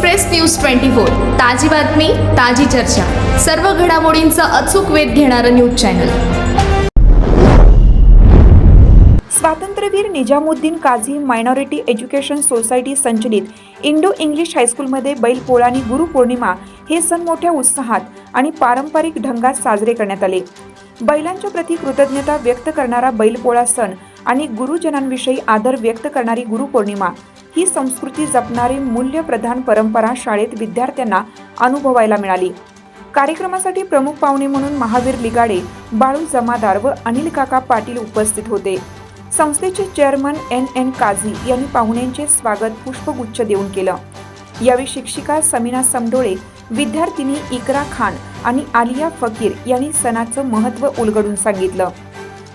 Express news twenty four ताजी बातमी ताजी चर्चा. सर्व घडामोडींचा अचूक वेध घेणारं न्यूज चॅनल. स्वातंत्र्यवीर Nizamuddin Kazi minority education society संचलित इंडो इंग्लिश हायस्कूलमध्ये बैलपोळा आणि गुरुपौर्णिमा हे सण मोठ्या उत्साहात आणि पारंपरिक ढंगात साजरे करण्यात आले. बैलांच्या प्रती कृतज्ञता व्यक्त करणारा बैलपोळा सण आणि गुरुजनांविषयी आदर व्यक्त करणारी गुरुपौर्णिमा ही संस्कृती जपणारी मूल्यप्रधान परंपरा शाळेत विद्यार्थ्यांना अनुभवायला मिळाली. कार्यक्रमासाठी प्रमुख पाहुणे म्हणून महावीर लिगाडे बाळू जमादार व अनिल काका पाटील उपस्थित होते. संस्थेचे चेअरमन एन एन काझी यांनी पाहुण्यांचे स्वागत पुष्पगुच्छ देऊन केलं. यावेळी शिक्षिका समीना समडोळे विद्यार्थिनी इकरा खान आणि आलिया फकीर यांनी सणाचं महत्त्व उलगडून सांगितलं.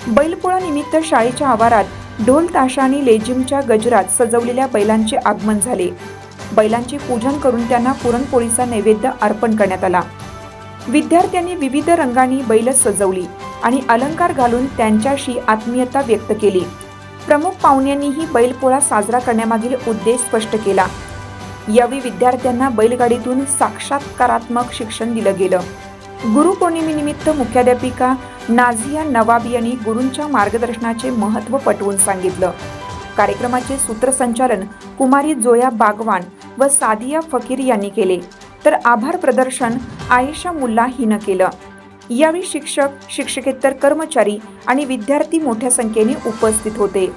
बैलपोळा निमित्त शाळेच्या आवारात ढोल ताशाने लेझिमच्या गजरात सजवलेल्या बैलांचे आगमन झाले. बैलांचे पूजन करून त्यांना पुरणपोळीचा नैवेद्य अर्पण करण्यात आला. विद्यार्थ्यांनी विविध रंगांनी बैल सजवली आणि अलंकार घालून त्यांच्याशी आत्मीयता व्यक्त केली. प्रमुख पाहुण्यांनीही बैलपोळा साजरा करण्यामागील उद्देश स्पष्ट केला. यावेळी विद्यार्थ्यांना बैलगाडीतून साक्षात्कारात्मक शिक्षण दिलं गेलं. गुरुपौर्णिमेनिमित्त मुख्याध्यापिका नाझिया नवाब यांनी गुरूंच्या मार्गदर्शनाचे महत्त्व पटवून सांगितलं. कार्यक्रमाचे सूत्रसंचालन कुमारी जोया बागवान व सादिया फकीर यांनी केले. तर आभार प्रदर्शन आयशा मुल्ला हिनं केलं. यावेळी शिक्षक शिक्षकेतर कर्मचारी आणि विद्यार्थी मोठ्या संख्येने उपस्थित होते.